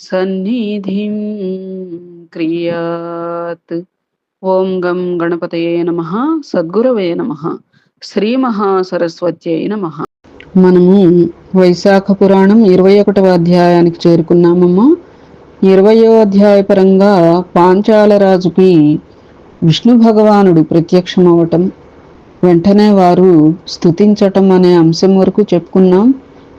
సన్నిధిం క్రియాత్. ఓం గం గణపతయే నమ. సద్గురవే నమ. శ్రీ మహాసరస్వత్యై నమ. మనము వైశాఖ పురాణం ఇరవై ఒకటవ అధ్యాయానికి చేరుకున్నామమ్మా. ఇరవయో అధ్యాయ పరంగా పాంచాల రాజుకి విష్ణు భగవానుడు ప్రత్యక్షమవటం. వెంటనే వారు స్థుతించటం అనే అంశం వరకు చెప్పుకున్నాం.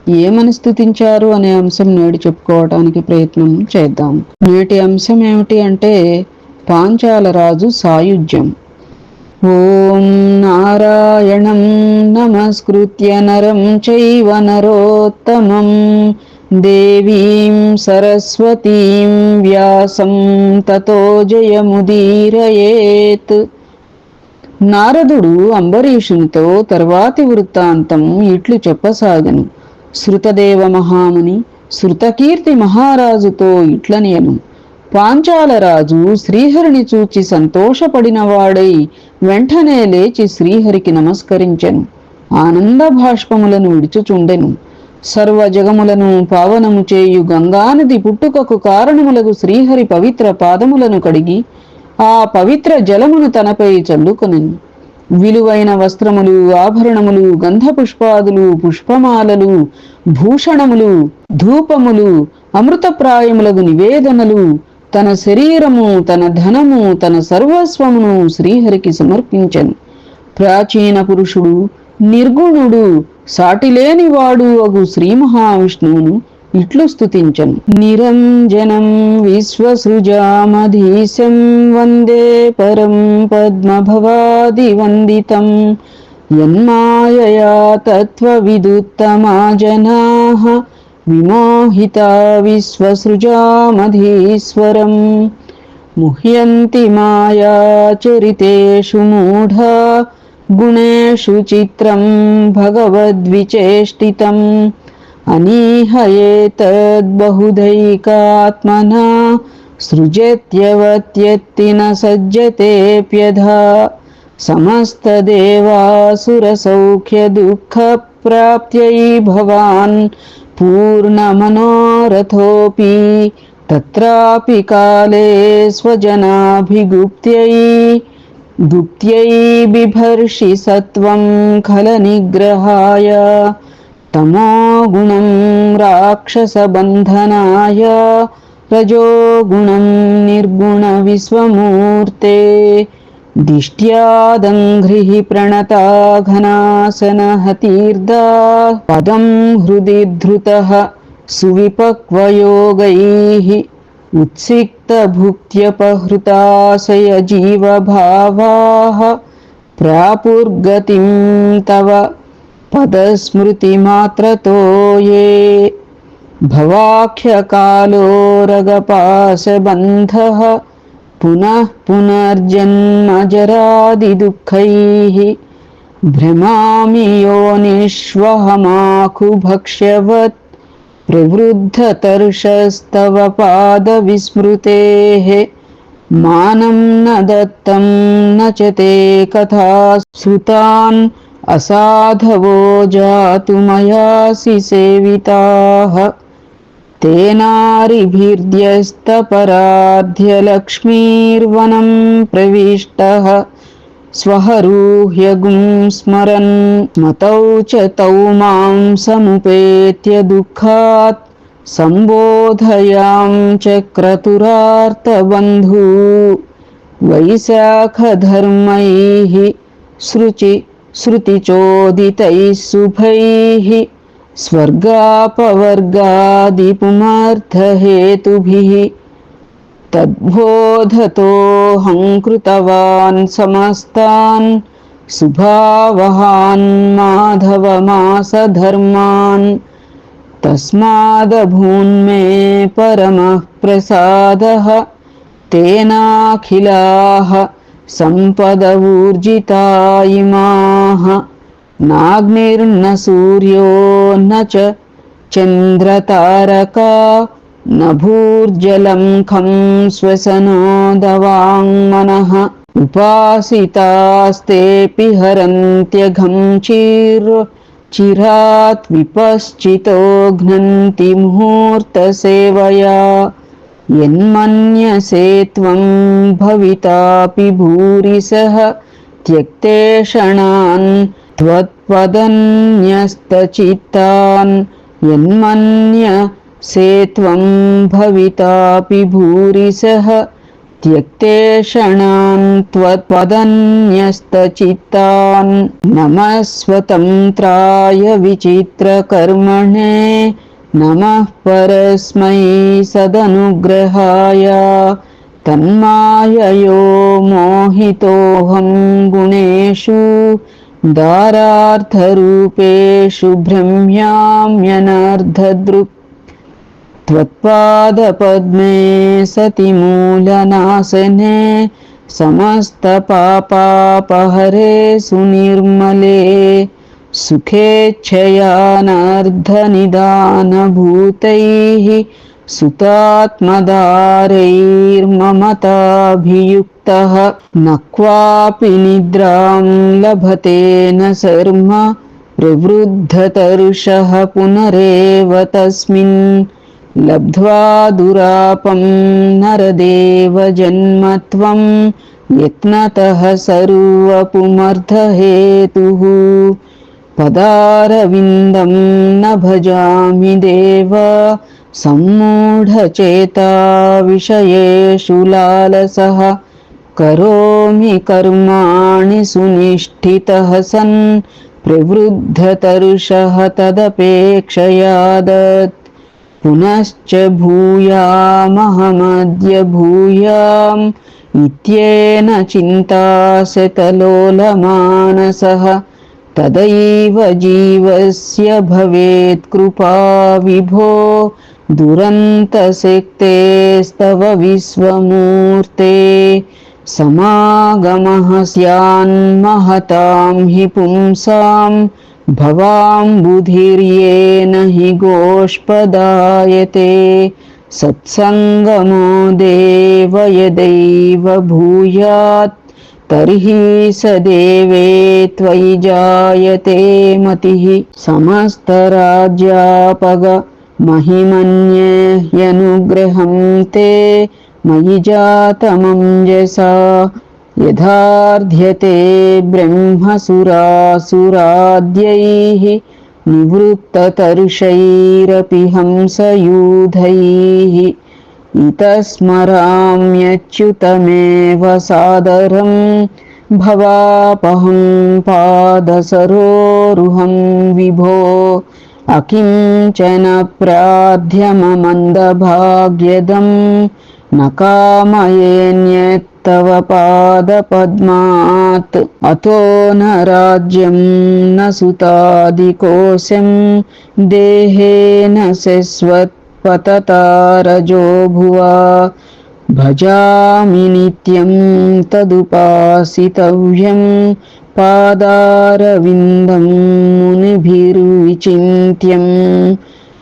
ఏమని స్థుతించారు అనే అంశం నేడు చెప్పుకోవటానికి ప్రయత్నం చేద్దాం. నేటి అంశం ఏమిటి అంటే పాంచాల రాజు సాయుధ్యం ఓం నారాయణం నమస్కృత్య నరం చైవ నరోత్తమం. దేవీం సరస్వతీం వ్యాసం తతో జయముదీరయేత్. నారదుడు అంబరీషునితో తర్వాతి వృత్తాంతం ఇట్లు చెప్పసాగను. శృతదేవ మహాముని శృతకీర్తి మహారాజుతో ఇట్లనేను. పాంచాలరాజు శ్రీహరిని చూచి సంతోషపడినవాడై వెంటనే లేచి శ్రీహరికి నమస్కరించెను. ఆనంద భాష్పములను విడుచుచుండెను. సర్వ జగములను పావనము చేయు గంగానది పుట్టుకకు కారణములకు శ్రీహరి పవిత్ర పాదములను కడిగి ఆ పవిత్ర జలమును తనపై చల్లుకొనెను. విలువైన వస్త్రములు ఆభరణములు గంధ పుష్పాదులు పుష్పమాలలు భూషణములు ధూపములు అమృతప్రాయములకు నివేదనలు తన శరీరము తన ధనము తన సర్వస్వమును శ్రీహరికి సమర్పించను. ప్రాచీన పురుషుడు నిర్గుణుడు సాటిలేనివాడు అగు శ్రీ మహావిష్ణువును ఇట్లు స్థుతించను నిరంజనం విశ్వసృజామధీశం వందే పరం పద్మభవాది వందితం. యన్మాయయా తత్వవిదుత్తమా జనా విమోహిత విశ్వసృజామధీశ్వరం. ముహ్యంతి మాయాచరితేషు మూఢా గుణేషు చిత్రం భగవద్విచేష్టితం. अनीहयेतद्बहुधैकात्मना सृजत्यवत्यत्ति न सज्जतेऽप्यधा समस्तदेवासुरसौख्यदुःखप्राप्त्यै भवान् पूर्णमनोरथोऽपि। तत्रापि काले स्वजनाभिगुप्त्यै गुप्त्यै बिभर्षि सत्त्वं खलनिग्रहाय तमोगुणं राक्षसबन्धनाय रजोगुणं निर्गुणविश्वमूर्ते दिष्ट्यादङ्घ्रिः प्रणता घनासनहतीर्दा पदं हृदि धृतः सुविपक्वयोगैः उत्सिक्तभुक्त्यपहृताशय जीवभावाः प्रापुर्गतिं तव पदस्मृतिमात्रतो ये। भवाख्यकालो रगपाशबन्धः पुनः पुनर्जन्मजरादिदुःखैः। भ्रमामि योनिष्वहमाखुभक्ष्यवत् प्रवृद्धतर्षस्तव पादविस्मृतेः। मानं न दत्तं न च ते कथा श्रुतान् असाधवो जातु मयासि सेविताः तेनारिभिर्द्यस्तपराध्यलक्ष्मीर्वनं प्रविष्टः। स्वहरूह्यगुं स्मरन्, मतौ च तौ माँ समुपेत्य दुःखात्। सम्बोधयां चक्रतुरार्तबन्धू। वैशाखधर्मैः सृचि श्रुतिचोदितैः शुभैः स्वर्गापवर्गादिपुमर्थहेतुभिः तद्बोधतोऽहं कृतवान् समस्तान् सुभावहान् माधवमासधर्मान् तस्मादभून्मे परमः प्रसादः तेनाखिलाः सम्पदवूर्जिता इमाः नाग्निर्न सूर्यो न च चन्द्रतारका न भूर्जलं खं श्वसनो दवाङ्मनः उपासितास्तेऽपि हरन्त्यघं चिर् चिरात् विपश्चितो घ्नन्ति मुहूर्तसेवया यन्मन्यसे त्वं भवितापि भूरिसः त्यक्ते क्षणान् त्वत्पदन्यस्तचित्तान् यन्मन्यसे त्वं भवितापि भूरिसः त्यक्ते क्षणान् त्वत्पदन्यस्तचित्तान् नमस्वतन्त्राय विचित्रकर्मणे नमः परस्मै सदनुग्रहाय तन्माययो मोहितोऽहं गुणेषु दारार्थरूपेषु भ्रम्याम्यनर्धदृक् त्वत्पादपद्मे सति मूलनाशने समस्तपापापहरे सुनिर्मले सुखेच्छयानर्धनिदानभूतैः सुतात्मदारैर्ममताभियुक्तः न क्वापि निद्रां लभते न शर्म प्रवृद्धतरुषः पुनरेव तस्मिन् लब्ध्वा दुरापं नरदेव जन्म त्वं यत्नतः सर्वपुमर्थहेतुः पदारविन्दं न भजामि देव। सम्मूढचेता विषयेषु लालसः। करोमि कर्माणि सुनिष्ठितः सन्। प्रवृद्धतरुषः तदपेक्षयादत् पुनश्च भूयामहमद्य भूयाम्। इत्येन चिन्ताशतलोलमानसः तदैव जीवस्य भवेत् कृपा विभो दुरन्तशक्तेस्तव विश्वमूर्ते समागमः स्यान्महतां हि पुंसां भवाम्बुधिर्येन हि गोष्पदायते सत्सङ्गमो देव यदैव भूयात् तर्हि स देवे त्वयि जायते मतिः समस्तराज्यापग महिमन्यनुग्रहं ते मयि जातमञ्जसा यथार्ध्यते ब्रह्मसुरासुराद्यैः निवृत्ततरुषैरपि हंसयूधैः इतस्मराम्यच्युतमेव सादरं भवापहं पादसरोरुहं विभो अकिञ्चन प्राध्यममन्दभाग्यदं न कामयेन्यत्तव पादपद्मात् अतो न राज्यं न सुतादिकोशं देहेन शश्वत् पततारजो भुवा। भजामि नित्यं तदुपासितव्यं पादारविन्दं मुनिभिर्विचिन्त्यं।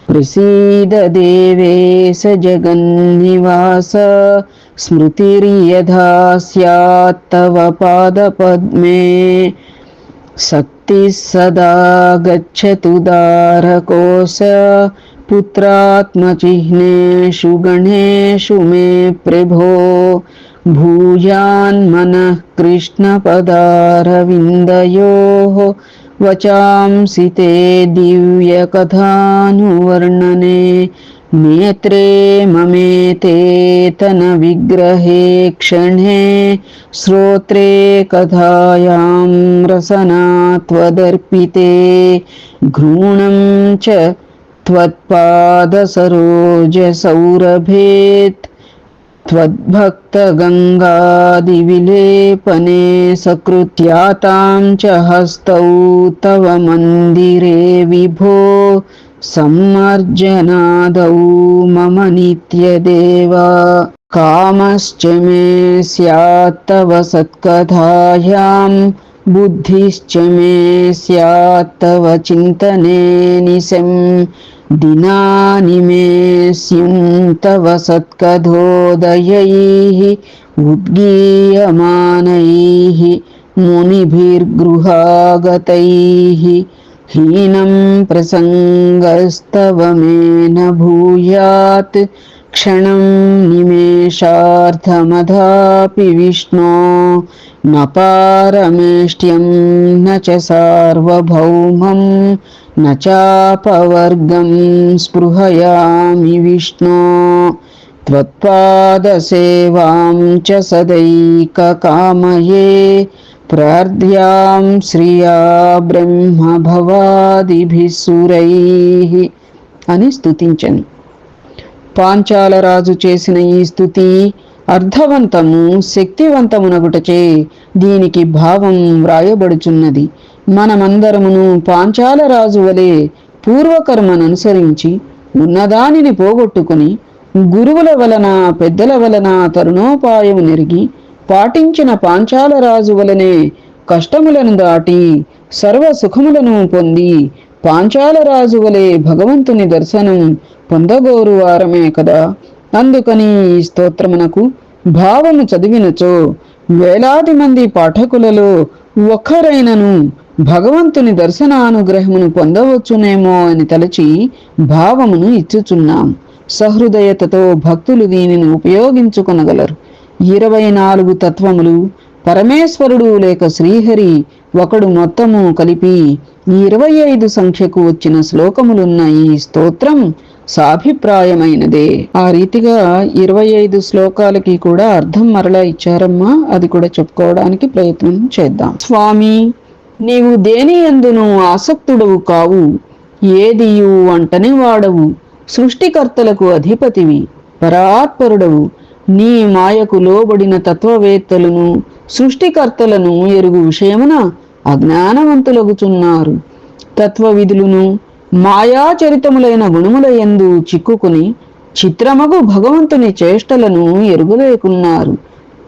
प्रसीद देवेश जगन्निवास स्मृतिर्यथा स्यात्तव पादपद्मे। शक्तिः सदा गच्छतु दारकोश पुत्रात्मचिह्नेषु गणेषु मे प्रभो भूयान्मनः कृष्णपदारविन्दयोः वचांसि ते दिव्यकथानुवर्णने नेत्रे ममेते तनविग्रहे क्षणे श्रोत्रे कथायां रसना त्वदर्पिते घ्रूणं च त्वत्पादसरोजसौरभेत् त्वद्भक्तगङ्गादिविलेपने सकृत्यातां च हस्तौ तव मन्दिरे विभो सम्मर्जनादौ मम नित्यदेव। कामश्च मे स्यात्तव सत्कथायां बुद्धिश्च मे स्यात्तव चिन्तने निशम् दिनानि मे स्युं तव सत्कथोदयैः उद्गीयमानैः मुनिभिर्गृहागतैः हीनं प्रसङ्गस्तव मे न भूयात् क्षणं निमेषार्धमधापि विष्णो न पारमेष्ट्यं न च सार्वभौमं न चापवर्गं स्पृहयामि विष्णो त्वत्पादसेवां च सदैककामये ప్రార్థ్యాం శ్రియా బ్రహ్మ భవాదిభిసురైః అని స్తుతించను పాంచాలరాజు చేసిన ఈ స్థుతి అర్థవంతము శక్తివంతమునగుటచే దీనికి భావం వ్రాయబడుచున్నది మనమందరమును పాంచాల రాజు వలె పూర్వకర్మననుసరించి ఉన్నదానిని పోగొట్టుకుని గురువుల వలన పెద్దల వలన తరుణోపాయం నెరిగి పాటించిన పాంచాల రాజు వలనే కష్టములను దాటి సర్వ సుఖములను పొంది పాంచాలరాజు వలె భగవంతుని దర్శనం పొందగోరు వారమే కదా. అందుకని ఈ స్తోత్రమునకు భావము చదివినచో వేలాది మంది పాఠకులలో ఒక్కరైనను భగవంతుని దర్శనానుగ్రహమును పొందవచ్చునేమో అని తలచి భావమును ఇచ్చుచున్నాం. సహృదయతతో భక్తులు దీనిని ఉపయోగించుకొనగలరు. ఇరవై నాలుగు తత్వములు పరమేశ్వరుడు లేక శ్రీహరి ఒకడు మొత్తము కలిపి ఈ ఇరవై ఐదు సంఖ్యకు వచ్చిన శ్లోకములున్న ఈ స్తోత్రం సాభిప్రాయమైనదే. ఆ రీతిగా ఇరవై ఐదు శ్లోకాలకి కూడా అర్థం మరలా ఇచ్చారమ్మా అది కూడా చెప్పుకోవడానికి ప్రయత్నం చేద్దాం. స్వామి నీవు దేని ఎందును ఆసక్తుడవు కావు ఏదియు అంటని వాడవు. సృష్టికర్తలకు అధిపతివి పరాత్పరుడవు. నీ మాయకు లోబడిన తత్వవేత్తలను సృష్టికర్తలను ఎరుగు విషయమున అజ్ఞానవంతులగుచున్నారు. తత్వ విధులను మాయాచరితములైన గుణముల యందు చిక్కుకుని చిత్రమగు భగవంతుని చేష్టలను ఎరుగులేకున్నారు.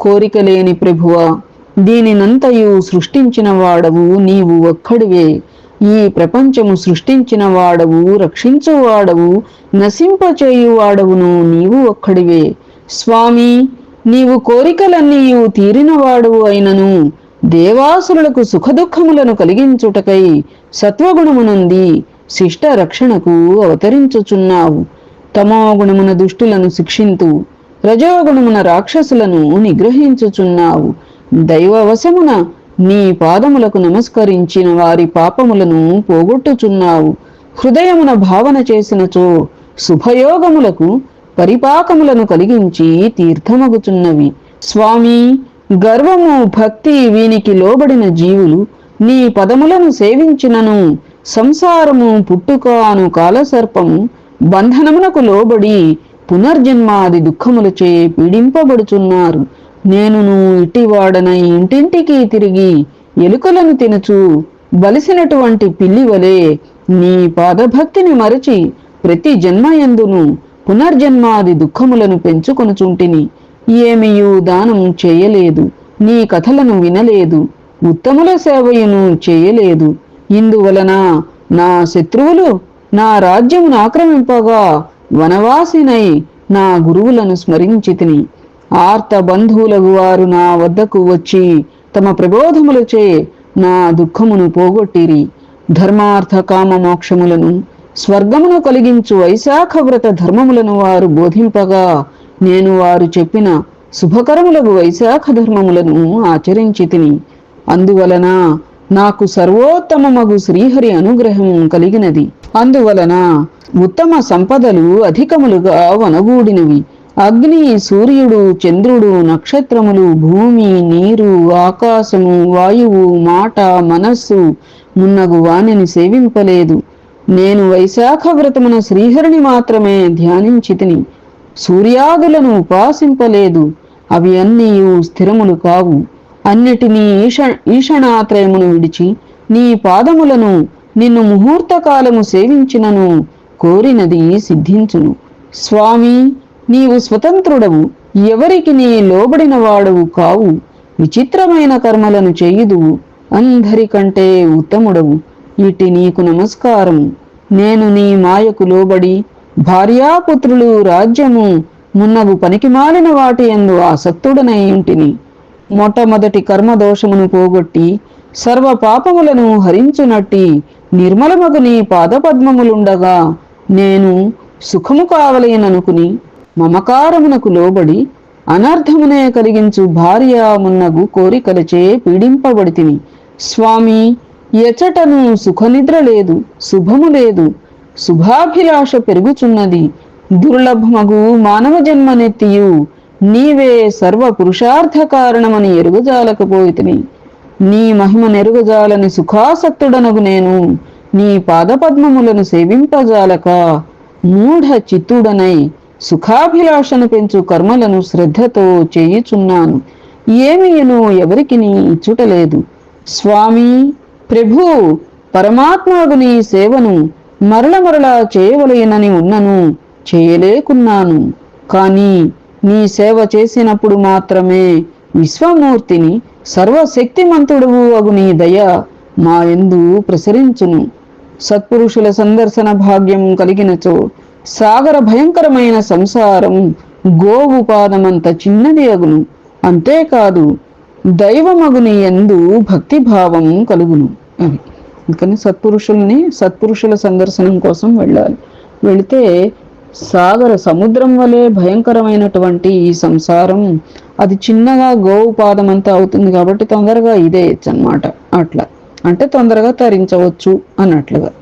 కోరిక లేని ప్రభువ దీనినంతయు సృష్టించిన వాడవు నీవు ఒక్కడివే. ఈ ప్రపంచము సృష్టించిన వాడవు రక్షించువాడవు నశింపచేయువాడవును నీవు ఒక్కడివే. స్వామి నీవు కోరికలన్నీయు తీరినవాడవు అయినను. దేవాసురులకు సుఖదుఖములను కలిగించుటకై సత్వగుణమునుంది శిష్ట రక్షణకు అవతరించుచున్నావు తమోగుణమున దుష్టులను శిక్షింతు రజోగుణమున రాక్షసులను నిగ్రహించుచున్నావు. దైవవశమున నీ పాదములకు నమస్కరించిన వారి పాపములను పోగొట్టుచున్నావు. హృదయమున భావన చేసినచో శుభయోగములకు పరిపాకములను కలిగించి తీర్థమగుచున్నవి. స్వామి గర్వము భక్తి వీనికి లోబడిన జీవులు నీ పదములను సేవించినను. సంసారము పుట్టుకాను కాలసర్పము బంధనమునకు లోబడి పునర్జన్మాది దుఃఖములచే పీడింపబడుచున్నారు. నేనును ఇటివాడనై ఇంటింటికి తిరిగి ఎలుకలను తినచు బలిసినటువంటి పిల్లి వలె నీ పాదభక్తిని మరచి ప్రతి జన్మయందును పునర్జన్మాది దుఃఖములను పెంచుకొనుచుంటిని. ఏమియు దానం చేయలేదు నీ కథలను వినలేదు ఉత్తముల సేవయును చేయలేదు. ఇందువలన నా శత్రువులు నా రాజ్యమును ఆక్రమింపగా వనవాసినై నా గురువులను స్మరించి తిని ఆర్త బంధువులకు వారు నా వద్దకు వచ్చి తమ ప్రబోధములచే నా దుఃఖమును పోగొట్టిరి. ధర్మార్థ కామ మోక్షములను స్వర్గమును కలిగించు వైశాఖ వ్రత ధర్మములను వారు బోధింపగా నేను వారు చెప్పిన శుభకరములకు వైశాఖ ధర్మములను ఆచరించి తిని అందువలన నాకు సర్వోత్తమమగు శ్రీహరి అనుగ్రహం కలిగినది. అందువలన ఉత్తమ సంపదలు అధికములుగా వనగూడినవి. అగ్ని సూర్యుడు చంద్రుడు నక్షత్రములు భూమి నీరు ఆకాశము వాయువు మాట మనస్సు మున్నగు వానిని సేవింపలేదు. నేను వైశాఖ వ్రతమున శ్రీహరిని మాత్రమే ధ్యానించితిని. సూర్యాదులను ఉపాసింపలేదు. అవి అన్నీ స్థిరములు కావు. అన్నిటినీ ఈష ఈషణాత్రయమును విడిచి నీ పాదములను నిన్ను ముహూర్త కాలము సేవించినను కోరినది సిద్ధించును. స్వామి నీవు స్వతంత్రుడవు. ఎవరికి నీ లోబడిన వాడవు కావు. విచిత్రమైన కర్మలను చేయుదువు. అందరికంటే ఉత్తముడవు. ఇట్టి నీకు నమస్కారము. నేను నీ మాయకు లోబడి భార్యాపుత్రులు రాజ్యము మున్నగు పనికిమాలిన వాటి ఎందు ఆసక్తుడనై ఇంటిని మొట్టమొదటి కర్మదోషమును పోగొట్టి సర్వ పాపములను హరించునట్టి నిర్మలమగు నీ పాదపద్మములుండగా నేను సుఖము కావలేననుకుని మమకారమునకు లోబడి అనర్థమునే కలిగించు భార్య మున్నగు కోరికలచే పీడింపబడితిని. స్వామి ఎచటను సుఖనిద్ర లేదు శుభము లేదు శుభాభిలాష పెరుగుచున్నది. దుర్లభమగు మానవ జన్మనెత్తియు నీవే సర్వ పురుషార్థ కారణమని ఎరుగజాలకపోయితిని. నీ మహిమ నెరుగజాలని సుఖాసక్తుడనగు నేను నీ పాదపద్మములను సేవింపజాలక మూఢ చిత్తుడనై సుఖాభిలాషను పెంచు కర్మలను శ్రద్ధతో చేయుచున్నాను. ఏమియును ఎవరికి ఇచ్చుటలేదు. స్వామి ప్రభు పరమాత్మాగుని సేవను మరల మరల చేయవలయనని ఉన్నను చేయలేకున్నాను. కానీ నీ సేవ చేసినప్పుడు మాత్రమే విశ్వమూర్తిని సర్వశక్తిమంతుడువు అగు నీ దయ మా ఎందు ప్రసరించును. సత్పురుషుల సందర్శన భాగ్యం కలిగినచో సాగర భయంకరమైన సంసారం గోవు పాదమంత చిన్నది అగును. అంతేకాదు దైవమగుని ఎందు భక్తిభావం కలుగును అని. అందుకని సత్పురుషుల్ని సత్పురుషుల సందర్శనం కోసం వెళ్ళాలి. వెళితే సాగర సముద్రం వలె భయంకరమైనటువంటి ఈ సంసారం అది చిన్నగా గోవు పాదం అంతా అవుతుంది కాబట్టి తొందరగా ఇదేయచ్చు అనమాట అట్లా. అంటే తొందరగా తరించవచ్చు అన్నట్లుగా.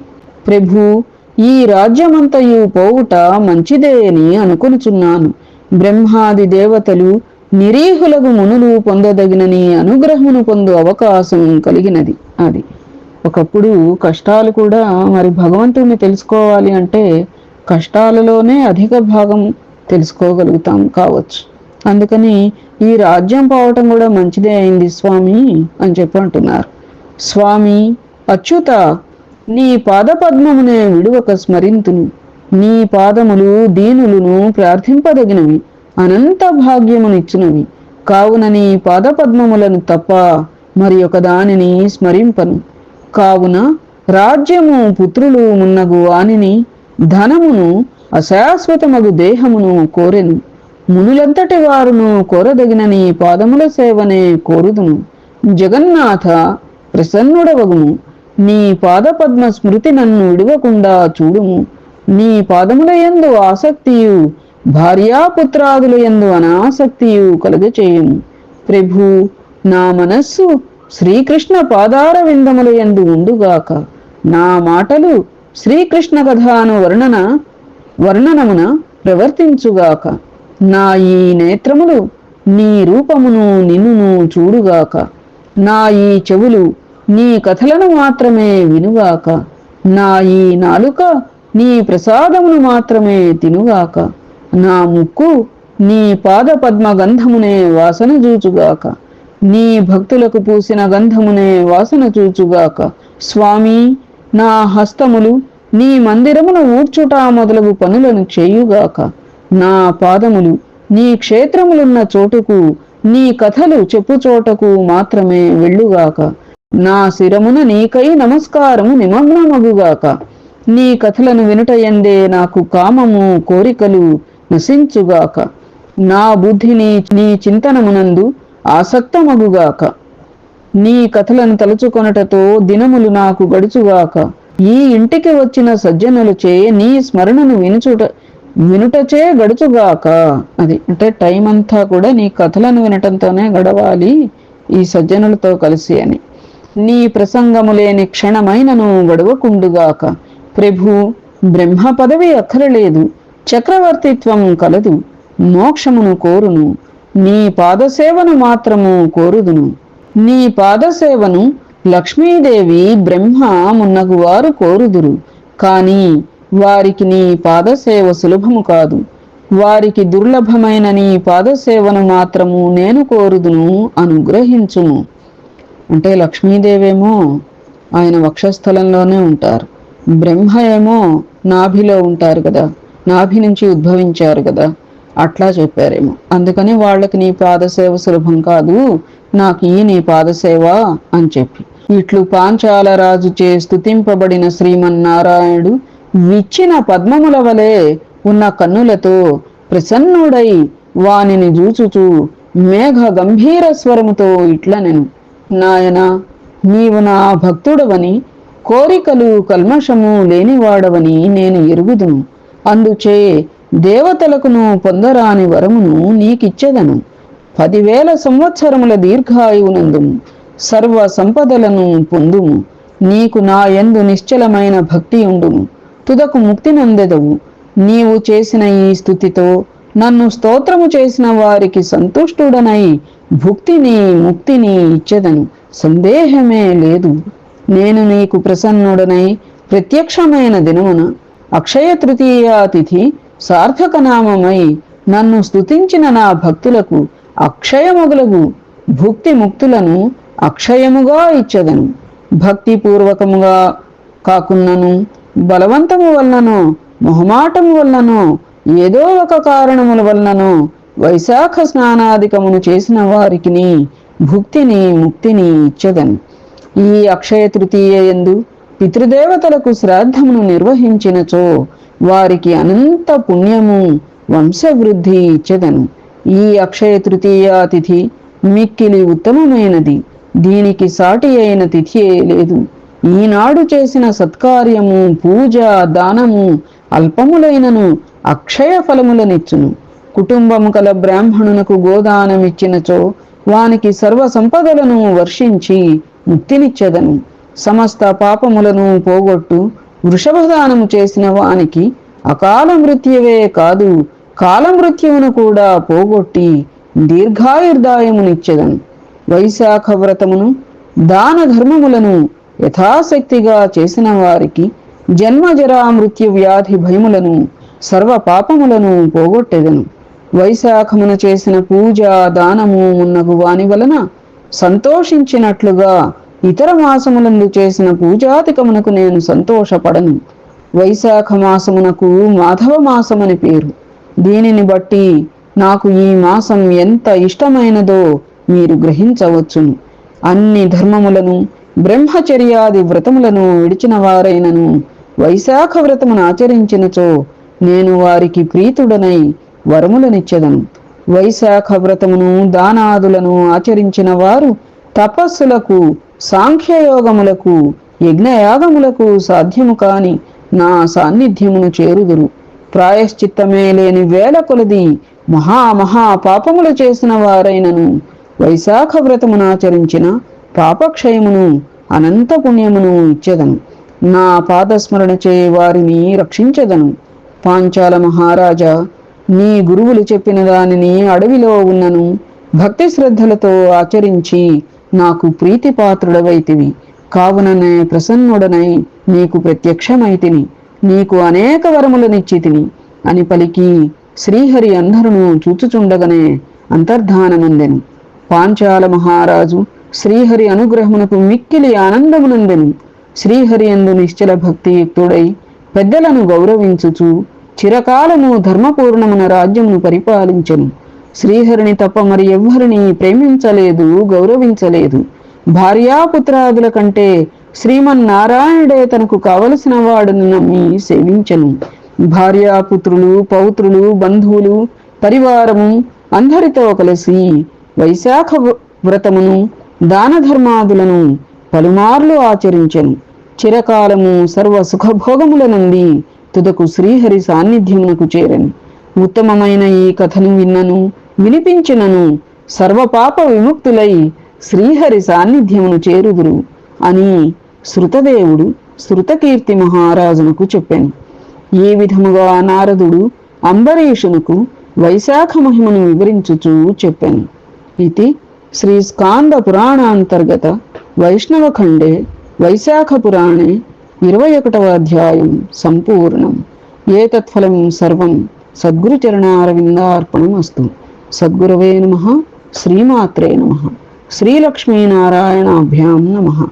ప్రభు ఈ రాజ్యమంతయు పోవుట మంచిదే అని అనుకొనుచున్నాను. బ్రహ్మాది దేవతలు నిరీహులకు మునులు పొందదగినని అనుగ్రహమును పొందు అవకాశం కలిగినది అది. ఒకప్పుడు కష్టాలు కూడా మరి భగవంతుడిని తెలుసుకోవాలి అంటే కష్టాలలోనే అధిక భాగం తెలుసుకోగలుగుతాం కావచ్చు. అందుకని ఈ రాజ్యం పోవటం కూడా మంచిదే అయింది స్వామి అని చెప్పి అంటున్నారు. స్వామి అచ్యుత నీ పాదపద్మమునే విడువక స్మరింతును. నీ పాదములు దీనులను ప్రార్థింపదగినవి. అనంత భాగ్యమునిచ్చినవి. కావున నీ పాదపద్మములను తప్ప మరి ఒక దానిని స్మరింపను. కావున రాజ్యము పుత్రులు మున్నగు వానిని ధనమును అశాశ్వతమగు దేహమును కోరెను. మునులంతటి వారును కోరదగిన నీ పాదముల సేవనే కోరుదును. జగన్నాథ ప్రసన్నుడవగుము నీ పాదపద్మ స్మృతి నన్ను విడవకుండా చూడుము. నీ పాదముల యందు ఆసక్తియు భార్యాపుత్రాదుల యందు అనాసక్తియు కలుగచేయుము. ప్రభు నా మనస్సు శ్రీకృష్ణ పాదార విందముల యందు ఉండుగాక. నా మాటలు శ్రీకృష్ణ కథాను వర్ణన వర్ణనమున ప్రవర్తించుగాక. నా ఈ నేత్రములు నీ రూపమును నిన్నును చూడుగాక. నా ఈ చెవులు నీ కథలను మాత్రమే వినుగాక. నా ఈ నాలుక నీ ప్రసాదమును మాత్రమే తినుగాక. నా ముక్కు నీ పాద పద్మ గంధమునే వాసన చూచుగాక. నీ భక్తులకు పూసిన గంధమునే వాసన చూచుగాక. స్వామి నా హస్తములు నీ మందిరమును ఊడ్చుట మొదలగు పనులను చేయుగాక. నా పాదములు నీ క్షేత్రములున్న చోటుకు నీ కథలు చెప్పు చోటకు మాత్రమే వెళ్ళుగాక. నా శిరమున నీకై నమస్కారము నిమగ్నమగుగాక. నీ కథలను వినుటయందే నాకు కామము కోరికలు నశించుగాక. నా బుద్ధిని నీ చింతనమునందు ఆసక్తమగుగాక. నీ కథలను తలుచుకొనటతో దినములు నాకు గడుచుగాక. ఈ ఇంటికి వచ్చిన సజ్జనులచే నీ స్మరణను వినుచుట వినుటచే గడుచుగాక. అది అంటే టైం అంతా కూడా నీ కథలను వినటంతోనే గడవాలి ఈ సజ్జనులతో కలిసి అని. నీ ప్రసంగము లేని క్షణమైనను గడవకుండుగాక ప్రభు బ్రహ్మ పదవి అక్కరలేదు. చక్రవర్తిత్వం కలదు. మోక్షమును కోరును. నీ పాదసేవను మాత్రము కోరుదును. నీ పాదసేవను లక్ష్మీదేవి బ్రహ్మ మున్నగు వారు కోరుదురు. కానీ వారికి నీ పాదసేవ సులభము కాదు. వారికి దుర్లభమైన నీ పాదసేవను మాత్రము నేను కోరుదును అనుగ్రహించుము. అంటే లక్ష్మీదేవేమో ఆయన వక్షస్థలంలోనే ఉంటారు. బ్రహ్మ ఏమో నాభిలో ఉంటారు కదా నాభి నుంచి ఉద్భవించారు కదా అట్లా చెప్పారేమో. అందుకని వాళ్ళకి నీ పాదసేవ సులభం కాదు నాకు ఈ నీ పాదసేవ అని చెప్పి. ఇట్లు పాంచాల రాజు చే స్తుతింపబడిన శ్రీమన్నారాయణుడు విచ్చిన పద్మముల వలె ఉన్న కన్నులతో ప్రసన్నుడై వానిని జూచుచూ మేఘ గంభీర స్వరముతో ఇట్లనెను. నాయనా నీవు నా భక్తుడవని కోరికలు కల్మషము లేనివాడవని నేను ఎరుగుదును. అందుచే దేవతలకును పొందరాని వరమును నీకిచ్చెదను. పదివేల సంవత్సరముల దీర్ఘాయువునందుము సర్వ సంపదలను పొందుము. నీకు నా యందు నిశ్చలమైన భక్తి ఉండును. తుదకు ముక్తి నందెదవు. నీవు చేసిన ఈ స్థుతితో నన్ను స్తోత్రము చేసిన వారికి సంతుష్టుడనై భుక్తిని ముక్తిని ఇచ్చేదను. సందేహమే లేదు. నేను నీకు ప్రసన్నుడనై ప్రత్యక్షమైన దినమున అక్షయ తృతీయ తిథి సార్థకనామమై నన్ను స్తుతించిన నా భక్తులకు అక్షయమగులగు. భుక్తి ముక్తులను అక్షయముగా ఇచ్చదను. భక్తి పూర్వకముగా కాకున్నను బలవంతము వలనను మొహమాటము వలనను ఏదో ఒక కారణముల వలనను వైశాఖ స్నానాధికమును చేసిన వారికి భుక్తిని ముక్తిని ఇచ్చదని ఈ అక్షయ తృతీయ ఎందు పితృదేవతలకు శ్రాద్ధమును నిర్వహించినచో వారికి అనంత పుణ్యము వంశవృద్ధి ఇచ్చదను ఈ అక్షయ తృతీయ తిథి మిక్కిలి ఉత్తమమైనది. దీనికి సాటి అయిన తిథియే లేదు. ఈనాడు చేసిన సత్కార్యము పూజ దానము అల్పములైనను అక్షయ ఫలములనిచ్చును. కుటుంబము కల బ్రాహ్మణునకు గోదానమిచ్చినచో వానికి సర్వ సంపదలను వర్షించి ముక్తినిచ్చెదను. సమస్త పాపములను పోగొట్టు వృషభదానము చేసిన వానికి అకాల మృత్యువే కాదు కాలమృత్యువును కూడా పోగొట్టి దీర్ఘాయుర్దాయమునిచ్చేదను. వైశాఖ వ్రతమును దాన ధర్మములను యథాశక్తిగా చేసిన వారికి జన్మజరా మృత్యు వ్యాధి భయములను సర్వ పాపములను పోగొట్టెదను. వైశాఖమున చేసిన పూజ దానము మున్నగు వాని వలన సంతోషించినట్లుగా ఇతర మాసములందు చేసిన పూజాతికమునకు నేను సంతోషపడను. వైశాఖ మాసమునకు మాధవ మాసమని పేరు. దీనిని బట్టి నాకు ఈ మాసం ఎంత ఇష్టమైనదో మీరు గ్రహించవచ్చును. అన్ని ధర్మములను బ్రహ్మచర్యాది వ్రతములను విడిచిన వారైనను వైశాఖ వ్రతమును ఆచరించినచో నేను వారికి ప్రీతుడనై వరములనిచ్చెదను. వైశాఖ వ్రతమును దానాదులను ఆచరించిన వారు తపస్సులకు సాంఖ్యయోగములకు యజ్ఞయాగములకు సాధ్యము కాని నా సాన్నిధ్యమును చేరుదురు. ప్రాయశ్చిత్తమే లేని వేల కొలది మహా మహా పాపములు చేసిన వారైనను. వైశాఖ వ్రతమును ఆచరించిన పాపక్షయమును అనంత పుణ్యమును ఇచ్చెదను. నా పాదస్మరణ చే వారిని రక్షించెదను. పాంచాల మహారాజా నీ గురువులు చెప్పిన దానిని అడవిలో ఉన్నను భక్తి శ్రద్ధలతో ఆచరించి నాకు ప్రీతిపాత్రుడవైతివి. కావుననే ప్రసన్నుడనై నీకు ప్రత్యక్షమైతిని. నీకు అనేక వరములనిచ్చితిని అని పలికి శ్రీహరి అందరును చూచుచుండగనే అంతర్ధానమందెను. పాంచాల మహారాజు శ్రీహరి అనుగ్రహమునకు మిక్కిలి ఆనందమునందెను. శ్రీహరి అందు నిశ్చల భక్తియుక్తుడై పెద్దలను గౌరవించుచు చిరకాలము ధర్మపూర్ణమున రాజ్యమును పరిపాలించెను. శ్రీహరిని తప్ప మరి ఎవ్వరిని ప్రేమించలేదు గౌరవించలేదు. భార్యాపుత్రాదుల కంటే శ్రీమన్నారాయణుడే తనకు కావలసిన వాడును నమ్మి సేవించను. భార్యాపుత్రులు పౌత్రులు బంధువులు పరివారము అందరితో కలిసి వైశాఖ వ్రతమును దాన ధర్మాదులను పలుమార్లు ఆచరించెను. చిరకాలము సర్వ సుఖభోగముల నుండి తుదకు శ్రీహరి సాన్నిధ్యమునకు చేరను. ఉత్తమమైన ఈ కథను విన్నను వినిపించినను సర్వపాప విముక్తులై శ్రీహరి సాన్నిధ్యమును చేరుదురు అని శృతదేవుడు శృతకీర్తి మహారాజునకు చెప్పాను. ఏ విధముగా నారదుడు అంబరీషునకు వైశాఖ మహిమను వివరించుచూ చెప్పాను. ఇది శ్రీ స్కాంద పురాణాంతర్గత వైష్ణవఖండే వైశాఖ పురాణే ఇరవై ఒకటవ అధ్యాయం సంపూర్ణం. ఏ తత్ఫలం సర్వం సద్గురు చరణారవిందార్పణం అస్తు. సద్గురవే నమ శ్రీమాత్రే నమ. శ్రీలక్ష్మీనారాయణాభ్యాం నమ.